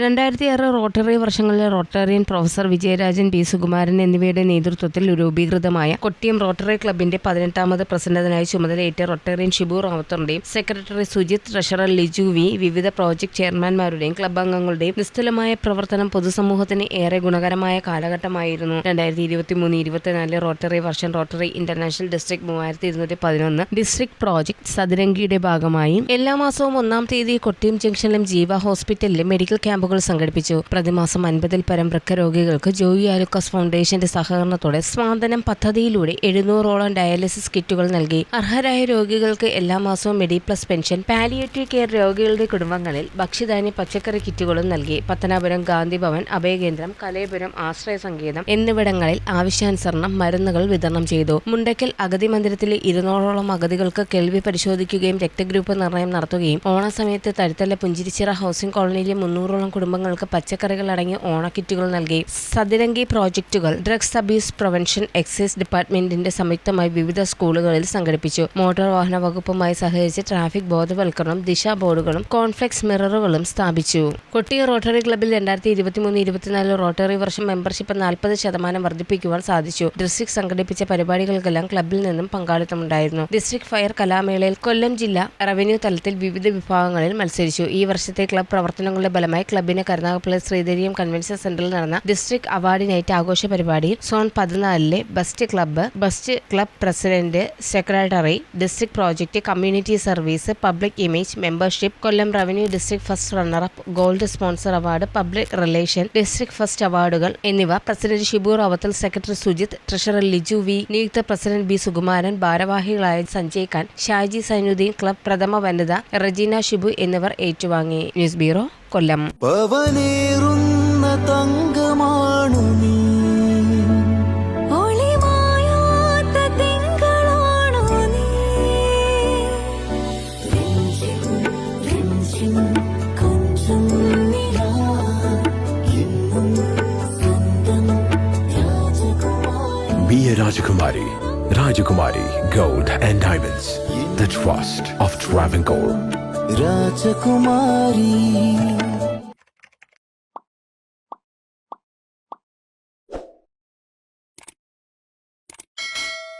രണ്ടായിരത്തി ആറ് റോട്ടറി വർഷങ്ങളിലെ Rotarian professor Vijayarajan B Sukumaran എന്നിവയുടെ നേതൃത്വത്തിൽ രൂപീകൃതമായ കൊട്ടിയം റോട്ടറി ക്ലബിന്റെ പതിനെട്ടാമത് പ്രസിഡന്റിനായി ചുമതലയേറ്റ Rotarian Shibu റാവത്തറിന്റെയും secretary Sujith treasurer Liju V വിവിധ പ്രോജക്ട് ചെയർമാൻമാരുടെയും ക്ലബ് അംഗങ്ങളുടെയും നിസ്തുലമായ പ്രവർത്തനം പൊതുസമൂഹത്തിന് ഏറെ ഗുണകരമായ കാലഘട്ടമായിരുന്നു. രണ്ടായിരത്തി ഇരുപത്തി മൂന്ന് ഇരുപത്തിനാലിലെ റോട്ടറി വർഷം റോട്ടറി ഇന്റർനാഷണൽ ഡിസ്ട്രിക്ട് മൂവായിരത്തി ഇരുന്നൂറ്റി പതിനൊന്ന് ഡിസ്ട്രിക്ട് പ്രോജക്ട് സദരംഗിയുടെ ഭാഗമായി എല്ലാ മാസവും ഒന്നാം തീയതി കൊട്ടിയം ജംഗ്ഷനിലും ജീവ ഹോസ്പിറ്റലിലും മെഡിക്കൽ ക്യാമ്പുകൾ സംഘടിപ്പിച്ചു. പ്രതിമാസം അൻപതിൽ പരം വൃക്കരോഗികൾക്ക് ജോയി ആലുക്കാസ് ഫൗണ്ടേഷന്റെ സഹകരണത്തോടെ സ്വാന്തനം പദ്ധതിയിലൂടെ എഴുന്നൂറോളം ഡയാലിസിസ് കിറ്റുകൾ നൽകി. അർഹരായ രോഗികൾക്ക് എല്ലാ മാസവും Medi Plus pension palliative care രോഗികളുടെ കുടുംബങ്ങളിൽ ഭക്ഷ്യധാന്യ പച്ചക്കറി കിറ്റുകളും നൽകി. പത്തനാപുരം ഗാന്ധിഭവൻ അഭയകേന്ദ്രം കലയപുരം ആശ്രയ സങ്കേതം എന്നിവിടങ്ങളിൽ ആവശ്യാനുസരണം മരുന്നുകൾ വിതരണം ചെയ്തു. മുണ്ടക്കൽ അഗതി മന്ദിരത്തിലെ ഇരുന്നൂറോളം അഗതികൾക്ക് കേൾവി പരിശോധിക്കുകയും രക്തഗ്രൂപ്പ് നിർണയം നടത്തുകയും ഓണസമയത്ത് തഴുത്തല പുഞ്ചിരിച്ചിറ ഹൗസിംഗ് കോളനിയിലെ മുന്നൂറോളം കുടുംബങ്ങൾക്ക് പച്ചക്കറികൾ അടങ്ങിയ ഓണക്കിറ്റുകൾ നൽകി. സതിരംഗി പ്രോജക്റ്റുകൾ ഡ്രഗ്സ് അബ്യൂസ് പ്രൊവെൻഷൻ എക്സൈസ് ഡിപ്പാർട്ട്മെന്റിന്റെ സംയുക്തമായി വിവിധ സ്കൂളുകളിൽ സംഘടിപ്പിച്ചു. മോട്ടോർ വാഹന വകുപ്പുമായി സഹകരിച്ച് ട്രാഫിക് ബോധവൽക്കരണം ദിശാ ബോർഡുകളും കോൺഫ്ലക്സ് മിററുകളും സ്ഥാപിച്ചു. കൊട്ടിയ റോട്ടറി ക്ലബിൽ രണ്ടായിരത്തി ഇരുപത്തിമൂന്ന് ഇരുപത്തിനാല് റോട്ടറി വർഷം മെമ്പർഷിപ്പ് നാൽപ്പത് ശതമാനം വർദ്ധിപ്പിക്കുവാൻ സാധിച്ചു. ഡിസ്ട്രിക്ട് സംഘടിപ്പിച്ച പരിപാടികൾക്കെല്ലാം ക്ലബിൽ നിന്നും പങ്കാളിത്തമുണ്ടായിരുന്നു. ഡിസ്ട്രിക്ട് ഫയർ കലാമേളയിൽ കൊല്ലം ജില്ല റവന്യൂ തലത്തിൽ വിവിധ വിഭാഗങ്ങളിൽ മത്സരിച്ചു. ഈ വർഷത്തെ ക്ലബ് പ്രവർത്തനങ്ങളുടെ ഫലമായി ക്ലബിന് കരുനാഗപ്പള്ളി ശ്രീധരിയം കൺവെൻഷൻ സെന്ററിൽ നടന്ന ഡിസ്ട്രിക്ട് അവാർഡ് നൈറ്റ് ആഘോഷ പരിപാടിയിൽ സോൺ പതിനാലിലെ best club best club president secretary district project community service public image membership Kollam revenue district first runner up gold sponsor award public relation district first അവാർഡുകൾ എന്നിവ president Shibu Ravathal secretary Sujith treasurer Liju V നിയുക്ത president B Sukumaran ഭാരവാഹികളായ Sanjay Khan Shaji Zainuddin club പ്രഥമ വനിത റജീന ഷിബു എന്നിവർ ഏറ്റുവാങ്ങി. News bureau Kollam തങ്കമാണു എന്നും സ്വന്തം രാജകുമാരി Be a Rajakumari. Rajakumari Gold and Diamonds. The trust of Travancore. രാജകുമാരി